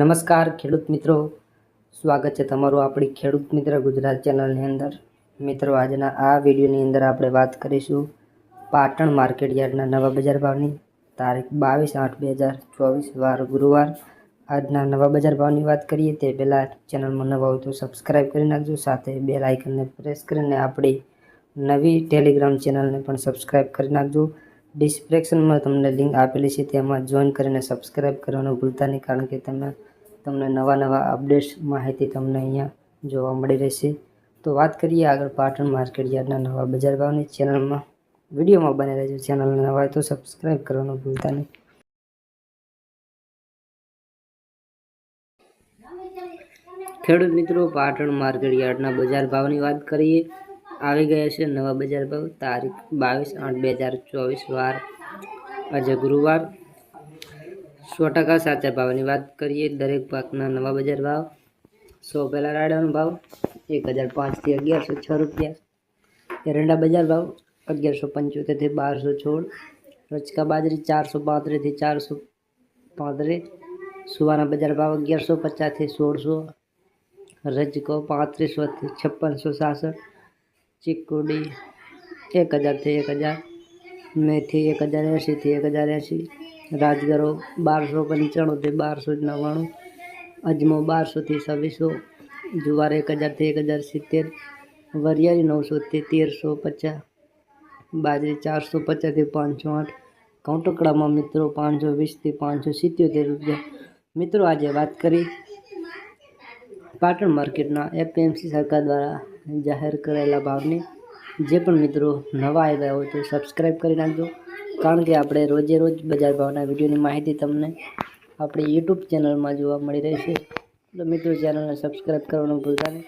નમસ્કાર ખેડૂત મિત્રો. સ્વાગત છે તમારું આપણી ખેડૂત મિત્ર ગુજરાત ચેનલની અંદર. મિત્રો, આજના આ વિડીયોની અંદર આપણે વાત કરીશું પાટણ માર્કેટ યાર્ડના નવા બજાર ભાવની. તારીખ બાવીસ આઠ બે હજાર ચોવીસ, વાર ગુરુવાર. આજના નવા બજાર ભાવની વાત કરીએ તે પહેલાં ચેનલમાં નવા હોય તો સબસ્ક્રાઈબ કરી નાખજો, સાથે બે લાઇકનને પ્રેસ કરીને આપણી નવી ટેલિગ્રામ ચેનલને પણ સબસ્ક્રાઈબ કરી નાખજો. ડિસ્ક્રિપ્શનમાં તમને લિંક આપેલી છે, તેમાં જોઈન કરીને સબસ્ક્રાઈબ કરવાનું ભૂલતા નહીં, કારણ કે તમે, તમને નવા નવા અપડેટ્સ માહિતી તમને અહીંયા જોવા મળી રહેશે. તો વાત કરીએ આગળ પાટણ માર્કેટ યાર્ડના નવા બજાર ભાવની ચેનલમાં. વિડીયોમાં બને રહેજો ચેનલને નવા તો સબસ્ક્રાઈબ કરવાનું ભૂલતા નહીં. ખેડૂત મિત્રો, પાટણ માર્કેટ યાર્ડના બજાર ભાવની વાત કરીએ આવી ગયા છે નવા બજાર ભાવ. તારીખ બાવીસ આઠ બે હજાર ચોવીસ વાર. આજે ગુરુવાર. સો ટકા સાચા ભાવની વાત કરીએ, દરેક પાકના નવા બજાર ભાવ. સો પહેલાં રાડાનો ભાવ એક હજાર પાંચથી અગિયારસો છ રૂપિયા. એરંડા બજાર ભાવ અગિયારસો પંચોતેરથી બારસો છોડ રચકા બાજરી ચારસો પાંત્રીસથી ચારસો પાંત્રીસ. સુવાના બજાર ભાવ અગિયારસો પચાસથી સોળસો. રજકો પાંત્રીસોથી છપ્પનસો સાસઠ. ચીકુડી, એક હજારથી એક હજાર, મેથી એક હજાર એંશીથી એક હજાર એંશી, રાજગરો બારસો પંચાણુંથી બારસો નવ્વાણું, અજમો બારસોથી છવ્વીસો, જુવાર એક હજારથી એક હજાર સિત્તેર, વરિયાળી નવસોથી તેરસો પચાસ, બાજરી ચારસો પચાસથી પાંચસો આઠ કૌટકડામાં મિત્રો પાંચસો વીસથી પાંચસો સિત્યોતેર રૂપિયા. મિત્રો આજે વાત કરી પાટણ માર્કેટના એપીએમસી સરકાર દ્વારા જાહેર કરેલા ભાવને જે પણ મિત્રો નવા આવ્યા હોય તો સબસ્ક્રાઈબ કરી નાખજો. કારણ કે આપણે રોજે રોજ બજાર ભાવના વિડીયોની માહિતી તમને આપણી યુટ્યુબ ચેનલમાં જોવા મળી રહેશે તો મિત્રો, ચેનલને સબસ્ક્રાઈબ કરવાનું ભૂલતા નહીં.